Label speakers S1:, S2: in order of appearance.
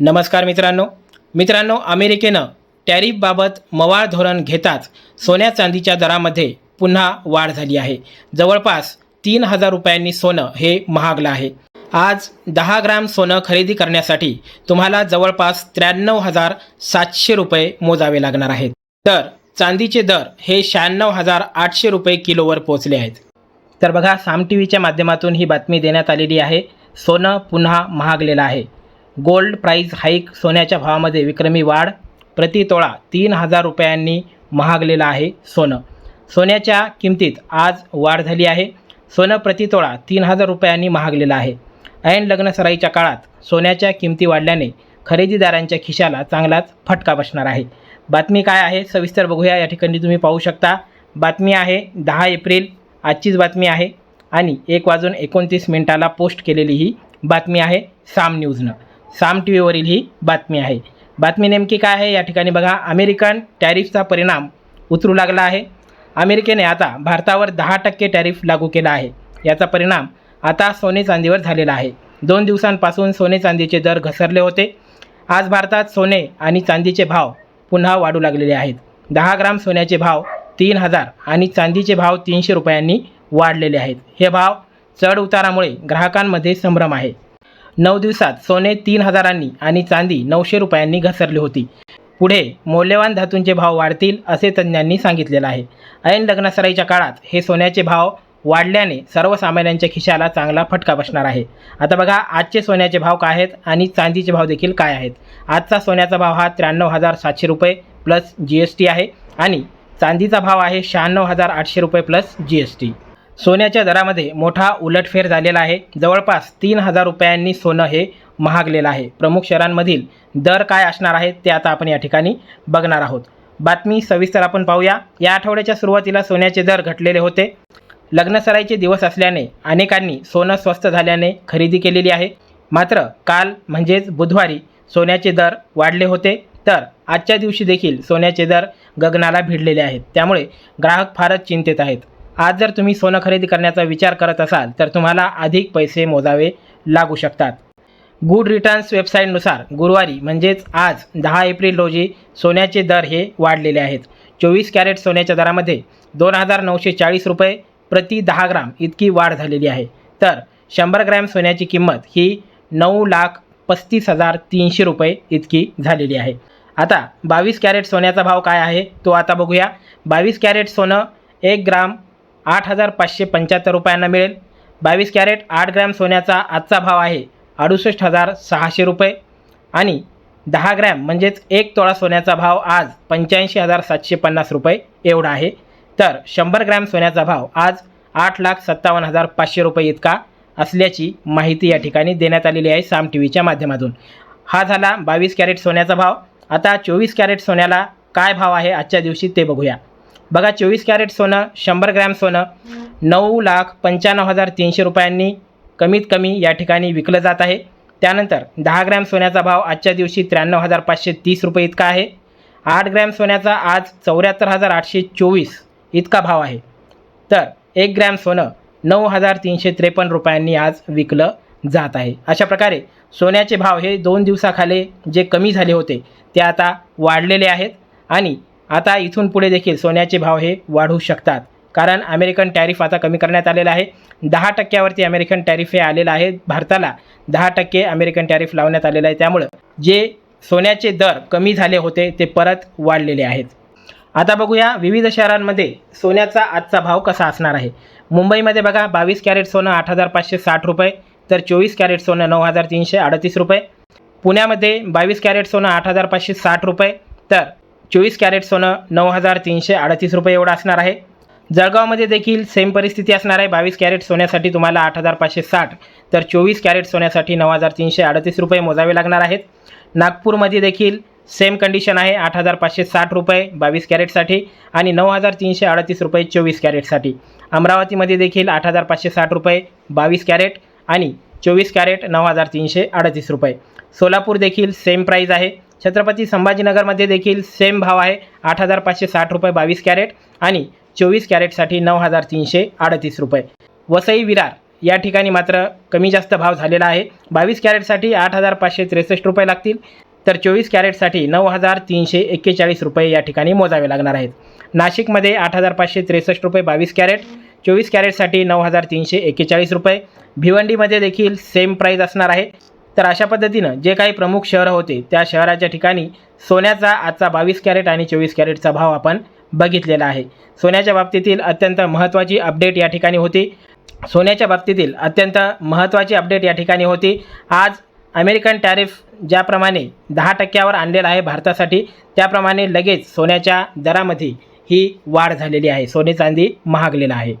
S1: नमस्कार मित्रांनो. मित्रांनो अमेरिकेनं टॅरिफबाबत मवाळ धोरण घेताच सोन्या चांदीच्या दरामध्ये पुन्हा वाढ झाली आहे. जवळपास तीन हजार रुपयांनी सोनं हे महागलं आहे. आज दहा ग्राम सोनं खरेदी करण्यासाठी तुम्हाला जवळपास त्र्याण्णव हजार सातशे रुपये मोजावे लागणार आहेत. तर चांदीचे दर हे शहाण्णव हजार आठशे रुपये किलोवर पोहोचले आहेत. तर बघा साम टी व्हीच्या माध्यमातून ही बातमी देण्यात आलेली आहे. सोनं पुन्हा महागलेलं आहे. गोल्ड प्राईज हाईक सोन्याच्या भावामध्ये विक्रमी वाढ प्रति तोळा तीन हजार रुपयांनी महागलेलं आहे सोनं. सोन्याच्या किमतीत आज वाढ झाली आहे. सोनं प्रति तोळा तीन हजार रुपयांनी महागलेलं आहे. ऐन लग्नसराईच्या काळात सोन्याच्या किमती वाढल्याने खरेदीदारांच्या खिशाला चांगलाच फटका बसणार आहे. बातमी काय आहे सविस्तर बघूया. या ठिकाणी तुम्ही पाहू शकता. बातमी आहे दहा एप्रिल आजचीच बातमी आहे आणि एक वाजून एकोणतीस मिनिटाला पोस्ट केलेली ही बातमी आहे साम न्यूजनं. साम टी व्हीवरील ही बातमी आहे. बातमी नेमकी काय आहे? या ठिकाणी बघा अमेरिकन टॅरिफचा परिणाम उतरू लागला आहे. अमेरिकेने आता भारतावर दहा टक्के टॅरिफ लागू केला आहे. याचा परिणाम आता सोने चांदीवर झालेला आहे. दोन दिवसांपासून सोने चांदीचे दर घसरले होते. आज भारतात सोने आणि चांदीचे भाव पुन्हा वाढू लागलेले आहेत. दहा ग्राम सोन्याचे भाव तीन हजार आणि चांदीचे भाव तीनशे रुपयांनी वाढलेले आहेत. हे भाव चढ उतारामुळे ग्राहकांमध्ये संभ्रम आहे. नऊ दिवसात सोने तीन हजारांनी आणि चांदी नऊशे रुपयांनी घसरली होती. पुढे मौल्यवान धातूंचे भाव वाढतील असे तज्ज्ञांनी सांगितलेलं आहे. ऐन लग्नसराईच्या काळात हे सोन्याचे भाव वाढल्याने सर्वसामान्यांच्या खिशाला चांगला फटका बसणार आहे. आता बघा आजचे सोन्याचे भाव काय आहेत आणि चांदीचे भाव देखील काय आहेत. आजचा सोन्याचा भाव हा त्र्याण्णव हजार सातशे रुपये प्लस जी एस टी आहे आणि चांदीचा भाव आहे शहाण्णव हजार आठशे रुपये प्लस जी एस टी सोन्याच्या दरामध्ये मोठा उलटफेर झालेला आहे. जवळपास तीन हजार रुपयांनी सोनं हे महागलेलं आहे. प्रमुख शहरांमधील दर काय असणार आहेत ते आता आपण या ठिकाणी बघणार आहोत. बातमी सविस्तर आपण पाहूया. या आठवड्याच्या सुरुवातीला सोन्याचे दर घटलेले होते. लग्नसराईचे दिवस असल्याने अनेकांनी सोनं स्वस्त झाल्याने खरेदी केलेली आहे. मात्र काल म्हणजेच बुधवारी सोन्याचे दर वाढले होते. तर आजच्या दिवशी देखील सोन्याचे दर गगनाला भिडलेले आहेत. त्यामुळे ग्राहक फारच चिंतेत आहेत. आज जर तुम्ही सोनं खरेदी करण्याचा विचार करत असाल तर तुम्हाला अधिक पैसे मोजावे लागू शकतात. गुड रिटर्न्स वेबसाईटनुसार गुरुवारी म्हणजेच आज दहा एप्रिल रोजी सोन्याचे दर हे वाढलेले आहेत. चोवीस कॅरेट सोन्याच्या दरामध्ये दोन हजार नऊशे चाळीस रुपये प्रति दहा ग्राम इतकी वाढ झालेली आहे. तर शंभर ग्रॅम सोन्याची किंमत ही नऊ लाख पस्तीस हजार तीनशे रुपये इतकी झालेली आहे. आता बावीस कॅरेट सोन्याचा भाव काय आहे तो आता बघूया. बावीस कॅरेट सोनं एक ग्राम आठ हजार पाचशे पंच्याहत्तर रुपयांना मिळेल. बावीस कॅरेट आठ ग्रॅम सोन्याचा आजचा भाव आहे. अडुसष्ट हजार सहाशे रुपये. आणि दहा ग्रॅम म्हणजेच एक तोळा सोन्याचा भाव आज पंच्याऐंशी हजार सातशे पन्नास रुपये एवढा आहे. तर शंभर ग्रॅम सोन्याचा भाव आज आठ लाख सत्तावन्न हजार पाचशे रुपये इतका असल्याची माहिती या ठिकाणी देण्यात आलेली आहे साम टी व्हीच्या माध्यमातून. हा झाला बावीस कॅरेट सोन्याचा भाव. आता चोवीस कॅरेट सोन्याला काय भाव आहे आजच्या दिवशी ते बघूया. बघा चोवीस कॅरेट सोनं शंभर ग्रॅम सोनं नऊ लाख पंच्याण्णव हजार तीनशे रुपयांनी कमीत कमी या ठिकाणी विकलं जात आहे. त्यानंतर दहा ग्रॅम सोन्याचा भाव आजच्या दिवशी त्र्याण्णव हजार पाचशे तीस रुपये इतका आहे. आठ ग्रॅम सोन्याचा आज चौऱ्याहत्तर हजार आठशे चोवीस इतका भाव आहे. तर एक ग्रॅम सोनं नऊ हजार तीनशे त्रेपन्न रुपयांनी आज विकलं जात आहे. अशा प्रकारे सोन्याचे भाव हे दोन दिवसाखाली जे कमी झाले होते ते आता वाढलेले आहेत. आणि आता इथून पुढे देखील सोन्याचे भाव हे वाढू शकतात. कारण अमेरिकन टॅरिफ आता कमी करण्यात आलेला आहे. दहा टक्क्यावरती अमेरिकन टॅरिफ हे आलेलं आहे. भारताला दहा टक्के अमेरिकन टॅरिफ लावण्यात आलेलं आहे. त्यामुळं जे सोन्याचे दर कमी झाले होते ते परत वाढलेले आहेत. आता बघूया विविध शहरांमध्ये सोन्याचा आजचा भाव कसा असणार आहे. मुंबईमध्ये बघा बावीस कॅरेट सोनं आठ हजार पाचशे साठ रुपये तर चोवीस कॅरेट सोनं नऊ हजार तीनशे अडतीस रुपये. पुण्यामध्ये बावीस कॅरेट सोनं आठ हजार पाचशे साठ रुपये तर चोवीस कॅरेट सोनं नऊ हजार तीनशे अडतीस रुपये एवढं असणार आहे. जळगावमध्ये देखील सेम परिस्थिती असणार आहे. बावीस कॅरेट सोन्यासाठी तुम्हाला आठ हजार पाचशे साठ तर चोवीस कॅरेट सोन्यासाठी नऊ हजार तीनशे अडतीस रुपये मोजावे लागणार आहेत. नागपूरमध्ये देखील सेम कंडिशन आहे. आठ हजार पाचशे साठ रुपये बावीस कॅरेटसाठी आणि नऊ हजार तीनशे अडतीस रुपये चोवीस कॅरेटसाठी. अमरावतीमध्ये देखील आठ हजार पाचशे साठ रुपये बावीस कॅरेट आणि चोवीस कॅरेट नऊ हजार तीनशे अडतीस रुपये. सोलापूर देखील सेम प्राईज आहे. छत्रपती संभाजीनगरमध्ये देखील सेम भाव आहे. आठ हजार पाचशे साठ रुपये बावीस कॅरेट आणि चोवीस कॅरेटसाठी नऊ हजार तीनशे अडतीस रुपये. वसई विरार या ठिकाणी मात्र कमी जास्त भाव झालेला आहे. बावीस कॅरेटसाठी आठ हजार पाचशे त्रेसष्ट रुपये लागतील. तर चोवीस कॅरेटसाठी नऊ हजार तीनशे एक्केचाळीस रुपये या ठिकाणी मोजावे लागणार आहेत. नाशिकमध्ये आठ हजार पाचशे त्रेसष्ट रुपये बावीस कॅरेट चोवीस कॅरेटसाठी नऊ हजार तीनशे एक्केचाळीस रुपये. भिवंडीमध्ये देखील सेम प्राईज असणार आहे. तर अशा पद्धतीनं जे काही प्रमुख शहरं होते त्या शहराच्या ठिकाणी सोन्याचा आजचा बावीस कॅरेट आणि चोवीस कॅरेटचा भाव आपण बघितलेला आहे. सोन्याच्या बाबतीतील अत्यंत महत्त्वाची अपडेट या ठिकाणी होती. सोन्याच्या बाबतीतील अत्यंत महत्त्वाची अपडेट या ठिकाणी होती. आज अमेरिकन टॅरिफ ज्याप्रमाणे दहा टक्क्यावर आणलेला आहे भारतासाठी त्याप्रमाणे लगेच सोन्याच्या दरामध्ये ही वाढ झालेली आहे. सोने चांदी महागलेला आहे.